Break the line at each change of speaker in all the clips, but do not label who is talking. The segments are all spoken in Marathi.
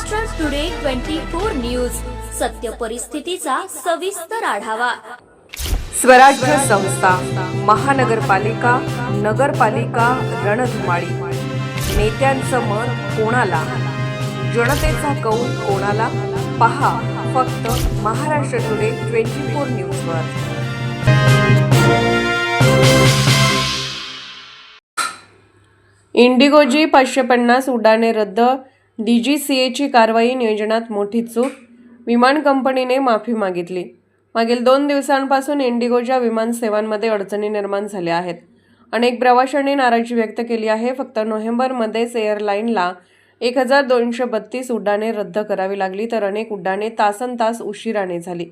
Maharashtra today twenty four news सत्य परिस्थितीचा सविस्तर आढावा.
स्वराज्य संस्था महानगरपालिका नगरपालिका रणधुमाळी. नेत्यांचं मत कोणाला? जनतेचा कौल कोणाला? पहा फक्त महाराष्ट्र टुडे ट्वेंटी फोर न्यूजवर इंडिगोजी पाचशे पन्नास उड्डाणे रद्द डी जी सी एची कारवाई नियोजनात मोठी चूक. विमान कंपनीने माफी मागितली. मागील दोन दिवसांपासून इंडिगोच्या विमान सेवांमध्ये अडचणी निर्माण झाल्या आहेत. अनेक प्रवाशांनी नाराजी व्यक्त केली आहे. फक्त नोव्हेंबरमध्येच एअरलाईनला एक हजार दोनशे बत्तीस उड्डाणे रद्द करावी लागली तर अनेक उड्डाणे तासन तास उशिराने झाली.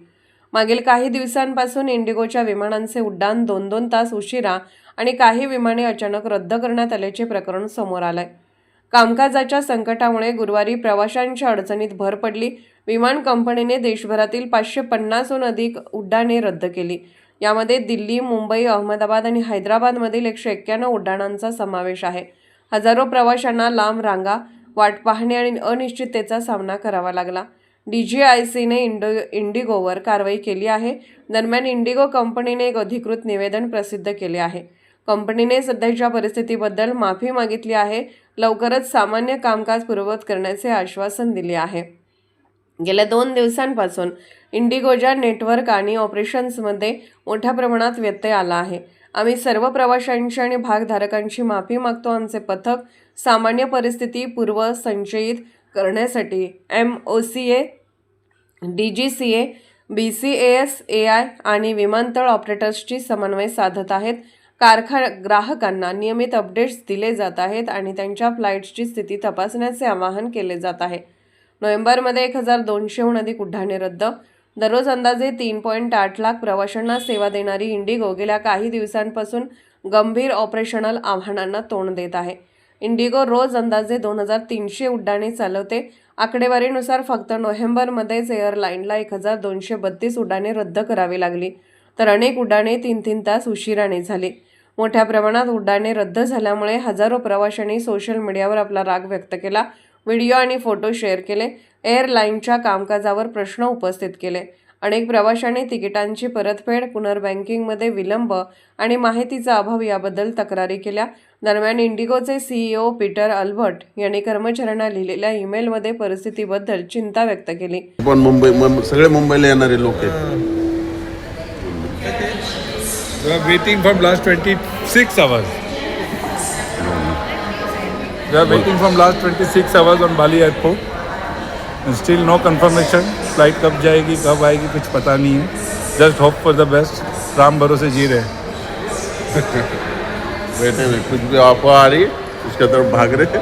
मागील काही दिवसांपासून इंडिगोच्या विमानांचे उड्डाण दोन दोन तास उशिरा आणि काही विमाने अचानक रद्द करण्यात आल्याचे प्रकरण समोर आलं आहे कामकाजाच्या संकटामुळे गुरुवारी प्रवाशांच्या अडचणीत भर पडली. विमान कंपनीने देशभरातील पाचशे पन्नासहून अधिक उड्डाणे रद्द केली. यामध्ये दिल्ली मुंबई अहमदाबाद आणि हैदराबादमधील एकशे एक्क्याण्णव उड्डाणांचा समावेश आहे. हजारो प्रवाशांना लांब रांगा वाट पाहणे आणि अनिश्चिततेचा सामना करावा लागला. डी जी आय सीने इंडो इंडिगोवर कारवाई केली आहे. दरम्यान इंडिगो कंपनीने एक अधिकृत निवेदन प्रसिद्ध केले आहे. कंपनीने सध्याच्या परिस्थितीबद्दल माफी मागितली आहे. लवकरच सामान्य कामकाज पूर्ववत करण्याचे आश्वासन दिले आहे. गेल्या दोन दिवसांपासून इंडिगोच्या नेटवर्क आणि ऑपरेशन्समध्ये मोठ्या प्रमाणात व्यत्यय आला आहे. आम्ही सर्व प्रवाशांची आणि भागधारकांची माफी मागतो. आमचे पथक सामान्य परिस्थिती पूर्व संचयित करण्यासाठी M O C A D G C A B C A S A I आणि विमानतळ ऑपरेटर्सची समन्वय साधत आहेत. कारखा ग्राहकांना नियमित अपडेट्स दिले जात आहेत आणि त्यांच्या फ्लाईट्सची स्थिती तपासण्याचे आवाहन केले जात आहे. नोव्हेंबरमध्ये एक हजार दोनशेहून अधिक उड्डाणे रद्द. दररोज अंदाजे तीन पॉईंट आठ लाख प्रवाशांना सेवा देणारी इंडिगो गेल्या काही दिवसांपासून गंभीर ऑपरेशनल आव्हानांना तोंड देत आहे. इंडिगो रोज अंदाजे दोन हजार तीनशे उड्डाणे चालवते. आकडेवारीनुसार फक्त नोव्हेंबरमध्येच एअरलाईनला एक हजार दोनशे बत्तीस उड्डाणे रद्द करावी लागली. तर अनेक उड्डाणे तीन तीन तास उशिराने झाली. मोठ्या प्रमाणात उड्डाणे रद्द झाल्यामुळे हजारो प्रवाशांनी सोशल मीडियावर आपला राग व्यक्त केला. व्हिडिओ आणि फोटो शेअर केले. एअरलाईनच्या कामकाजावर प्रश्न उपस्थित केले. अनेक प्रवाशांनी तिकिटांची परतफेड पुनर्बँकिंगमध्ये विलंब आणि माहितीचा अभाव याबद्दल तक्रारी केल्या. दरम्यान इंडिगोचे सीईओ पीटर अल्बर्ट यांनी कर्मचाऱ्यांना लिहिलेल्या ईमेलमध्ये परिस्थितीबद्दल चिंता व्यक्त केली.
पण मुंबई सगळे मुंबईला येणारे लोक आहेत.
We are waiting from last 26 hours. We are waiting from last 26 hours on Bali airport. Still no confirmation. Flight कब जाएगी कब आएगी कुछ पता नहीं है just hope for the best Ram भरोसे जी रहे हैं
बैठे हुए कुछ भी अफवाह आ रही है उसके तरफ़ भाग रहे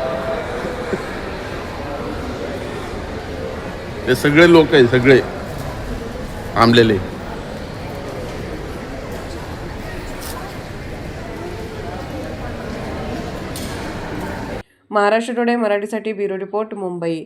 हे सगळे लोक आहे सगळे थांबलेले
महाराष्ट्र टुडे मराठीसाठी ब्युरो रिपोर्ट मुंबई.